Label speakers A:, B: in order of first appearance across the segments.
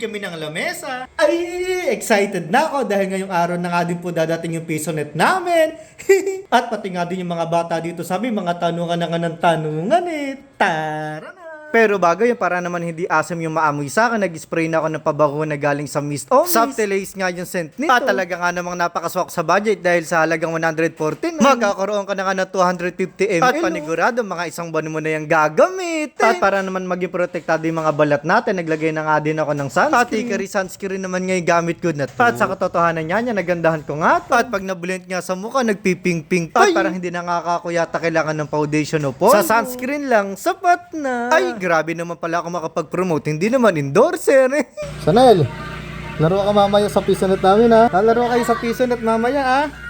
A: kami ng lamesa. Ay, excited na ako dahil ngayong araw na nga din po dadating yung piso net namin. At pati nga din yung mga bata dito sabi, mga tanungan na nga ng tanungan eh. Tara na! Pero bago yun, para naman hindi asim yung maamoy sa akin, nag-spray na ako ng pabango na galing sa Mist Oh, Subtilize nga yung scent nito. At talaga nga namang napakaswak sa budget dahil sa halagang 114, magkakaroon ka na nga ng 250 ml. At panigurado, mga isang buwan mo na yung gagamit. At para naman maging protektado yung mga balat natin, naglagay na nga din ako ng sunscreen. At hickory sunscreen naman nga yung gamit ko na to. At sa katotohanan niya, niya, nagandahan ko nga to. At pag nablend nga sa mukha, nagpiping-ping pa. At parang hindi na nga kakuyata kailangan ng foundation o polvo. Sa sunscreen lang, sapat na. Ay, grabe naman pala ako makapag-promote. Hindi naman endorser.
B: Sanel, laro ka mamaya sa pisonet namin ha. Lalaro kayo sa pisonet mamaya ha.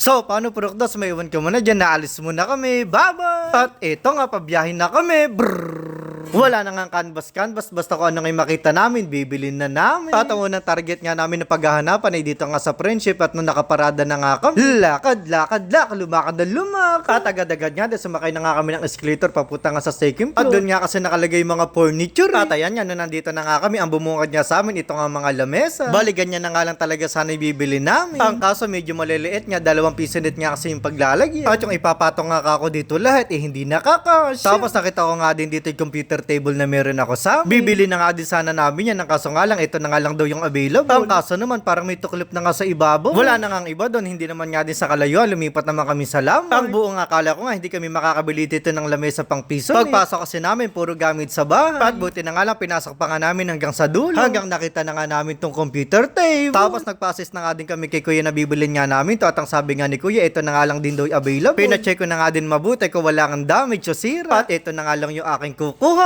A: So, paano Prokdos? May iwan ka muna dyan. Naalis muna kami. Bye-bye! At eto nga, pabiyahin na kami. Brrrr. Wala na nga canvas-canvas. Basta kung ano nga yung makita namin, bibilin na namin. At ang unang target nga namin na paghahanapan ay dito nga sa friendship. At nung nakaparada na nga kami, lakad, lakad, lakad, lumakad na lumakad. At agad-agad nga, dahil sumakay na nga kami ng escalator papunta nga sa second floor. At doon nga kasi nakalagay mga furniture. At ayan nga, nung nandito na nga kami, ang bumungad nga sa amin, ito nga mga lamesa. Bali, ganyan na nga lang talaga sana ibibili namin. Ang kaso medyo maliliit nga, dalawang piso net nga kasi yung paglalagyan. At yung ipapatong nga ako dito lahat, eh hindi nakakasya. Tapos nakita ko nga din dito yung computer table na meron ako sa amin. Bibili na nga din sana namin yan. Ang kaso nga lang, ito na nga lang daw yung available. Ang kaso naman, parang may tuklip na nga sa ibabaw. Wala na nga ang iba doon, hindi naman nga din sa kalayuan. Lumipat naman kami sa lamay. Ang buong akala ko nga, hindi kami makakabili dito ng lamesa pang piso. Pagpasok kasi namin, puro gamit sa bahay. At buti na nga lang, pinasok pa nga namin hanggang sa dulo. Hanggang nakita na nga namin tong computer table. Tapos nagpasis na nga din kami kay Kuya na bibilin nga namin to. At ang sabi nga ni Kuya, ito na nga lang din daw available. Pina-check ko na nga din mabuti kung wala kang damage o sira. At ito na nga lang yung aking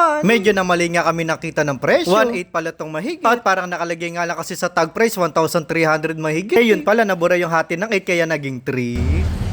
A: kukuhan. Medyo na mali nga kami nakita ng presyo. 1.8 pala tong mahigit. At parang nakalagay nga lang kasi sa tag price, 1,300 mahigit. Eh yun pala, nabura yung hati ng 8 kaya naging 3.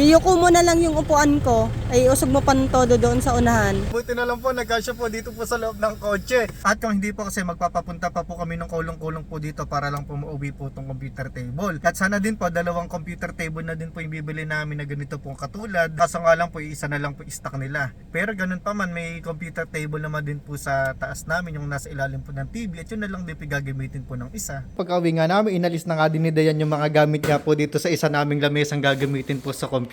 C: Iyuko mo na lang yung upuan ko. Ay, usog mo pan todo doon sa unahan.
A: Buti na lang po, nagkasya po dito po sa loob ng kotse. At kung hindi po kasi magpapapunta pa po kami ng kulong-kulong po dito para lang po mauwi po itong computer table. At sana din po, dalawang computer table na din po yung bibili namin na ganito pong katulad. Kaso nga lang po, isa na lang po stock nila. Pero ganun pa man, may computer table naman din po sa taas namin, yung nasa ilalim po ng TV. At yun na lang din po gagamitin po ng isa. Pagka-uwi nga namin, inalis na nga din ni Dayan yung mga gamit nga po dito sa isa naming lamesang gagamitin po sa computer.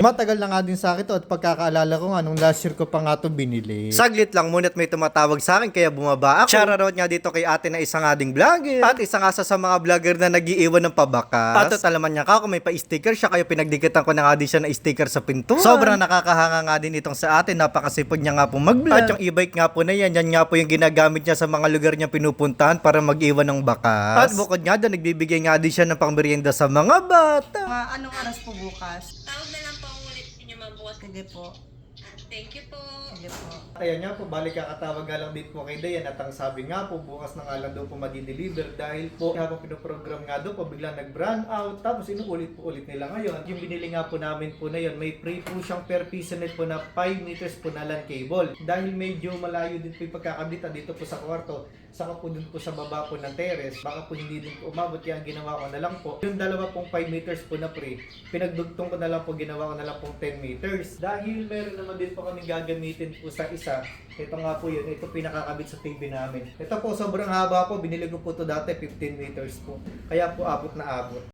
A: Matagal na nga din sa akin to at pagkakaalala ko nga nung last year ko pa nga to binili. Saglit lang munat may tumatawag sa akin kaya bumaba ako. Shoutout nga dito kay ate na isa nga ding vlogger. At isa nga sa, sa mga vlogger na nagiiwan ng pabakas. At talaman niya ka kung may pa-sticker siya kaya pinagdikitan ko na nga din siya na sticker sa pintuan. Sobrang nakakahanga nga din itong sa atin. Napakasipag niya nga po mag-vlog. At yung e-bike nga po na yan, yan nga po yung ginagamit niya sa mga lugar niya pinupuntahan para mag-iwan ng bakas. At bukod nga doon, nagbibigay nga din siya ng pangmerienda sa mga bata.
C: Mga anong oras po bukas?
D: Tawag na lang po ang ulit ninyo ma'am bukas.
C: Sige po.
D: Thank you po.
C: Sige po.
A: Ayan nga po, balik kakatawag nga lang din po kay Dayan at ang sabi nga po, bukas na nga lang daw po madi-deliver dahil po habang pinoprogram nga daw po, biglang nag-brand out tapos inuulit po ulit nila ngayon. Yung binili nga po namin po na yun, may free po siyang per piece net po na 5 meters po na LAN cable. Dahil medyo malayo din po yung pagkakabita dito po sa kwarto, saka po dun po sa baba po ng terrace, baka po hindi din po umabot kaya ginawa ko na lang po. Yung dalawa pong 5 meters po na free, pinagdugtong ko na lang po, ginawa ko na lang pong 10 meters. Dahil meron naman din po kami gagamitin po sa isa, ito nga po yun, ito pinakakabit sa TV namin. Ito po, sobrang haba po, binili ko po to dati, 15 meters po. Kaya po abot na abot.